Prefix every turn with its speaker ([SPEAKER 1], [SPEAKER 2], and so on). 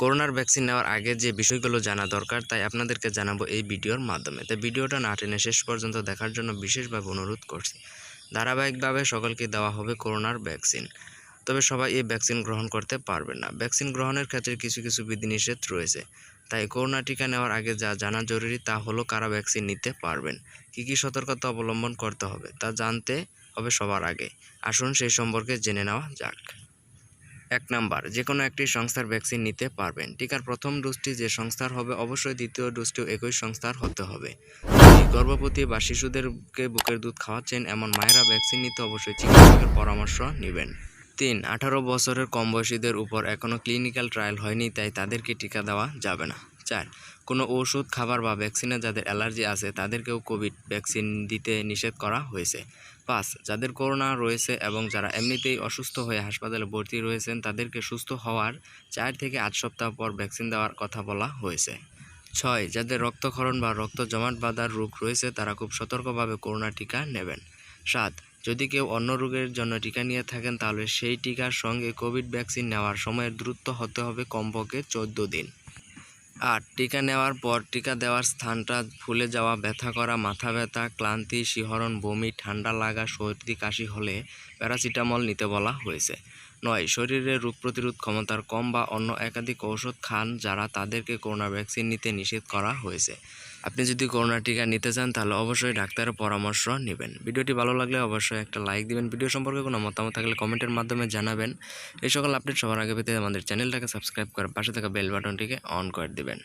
[SPEAKER 1] করোনার ভ্যাকসিন নেওয়ার আগে যে বিষয়গুলো জানা দরকার, তাই আপনাদেরকে জানাব এই ভিডিওর মাধ্যমে। তাই ভিডিওটা না টেনে শেষ পর্যন্ত দেখার জন্য বিশেষভাবে অনুরোধ করছি, ধারাবাহিকভাবে সকলকে দেওয়া হবে করোনার ভ্যাকসিন। তবে সবাই এই ভ্যাকসিন গ্রহণ করতে পারবে না। ভ্যাকসিন গ্রহণের ক্ষেত্রে কিছু কিছু বিধিনিষেধ রয়েছে। তাই করোনা টিকা নেওয়ার আগে যা জানা জরুরি তা হলো কারা ভ্যাকসিন নিতে পারবেন, কী কী সতর্কতা অবলম্বন করতে হবে তা জানতে হবে সবার আগে। আসুন সেই সম্পর্কে জেনে নেওয়া যাক। এক নাম্বার যে কোনো একটি সংস্থার ভ্যাকসিন নিতে পারবেন। টিকার প্রথম ডোজটি যে সংস্থার হবে, অবশ্যই দ্বিতীয় ডোজটিও একই সংস্থার হতে হবে। গর্ভবতী বা শিশুদেরকে বুকের দুধ খাওয়াচ্ছেন, এমন মায়েরা ভ্যাকসিন নিতে অবশ্যই চিকিৎসকের পরামর্শ নেবেন। তিন, আঠারো বছরের কম বয়সীদের উপর এখনও ক্লিনিক্যাল ট্রায়াল হয়নি, তাই তাদেরকে টিকা দেওয়া যাবে না। চার। কোনো ওষুধ, খাবার বা ভ্যাকসিনে যাদের অ্যালার্জি আছে, তাদেরকেও কোভিড ভ্যাকসিন দিতে নিষেধ করা হয়েছে। পাঁচ, যাদের করোনা রয়েছে এবং যারা এমনিতেই অসুস্থ হয়ে হাসপাতালে ভর্তি রয়েছেন, তাদেরকে সুস্থ হওয়ার চার থেকে আট সপ্তাহ পর ভ্যাকসিন দেওয়ার কথা বলা হয়েছে। ছয়, যাদের রক্তক্ষরণ বা রক্ত জমাট বাঁধার রোগ রয়েছে, তারা খুব সতর্কভাবে করোনা টিকা নেবেন। সাত, যদি কেউ অন্য রোগের জন্য টিকা নিয়ে থাকেন, তাহলে সেই টিকার সঙ্গে কোভিড ভ্যাকসিন নেওয়ার সময়ের দূরত্ব হতে হবে কমপক্ষে চোদ্দ দিন। আট টিকা নেওয়ার পর টিকা দেওয়ার স্থানটা ফুলে যাওয়া, ব্যথা করা, মাথা ব্যথা, ক্লান্তি, শিহরণ, বমি, ঠান্ডা লাগা, সর্দি, কাশি হলে প্যারাসিটামল নিতে বলা হয়েছে। নয়, শরীরে রোগ প্রতিরোধ ক্ষমতার কম বা অন্য একাধিক ঔষধ খান যারা তাদেরকে করোনা ভ্যাকসিন নিতে নিষেধ করা হয়েছে। আপনি যদি করোনা টিকা নিতে চান, তাহলে অবশ্যই ডাক্তারের পরামর্শ নেবেন। ভিডিওটি ভালো লাগলে অবশ্যই একটা লাইক দিবেন। ভিডিও সম্পর্কে কোনো মতামত থাকলে কমেন্টের মাধ্যমে জানাবেন। এই সকল আপডেট সবার আগে পেতে আমাদের চ্যানেলটাকে সাবস্ক্রাইব করে পাশে থাকা বেল বাটনটিকে অন করে দিবেন।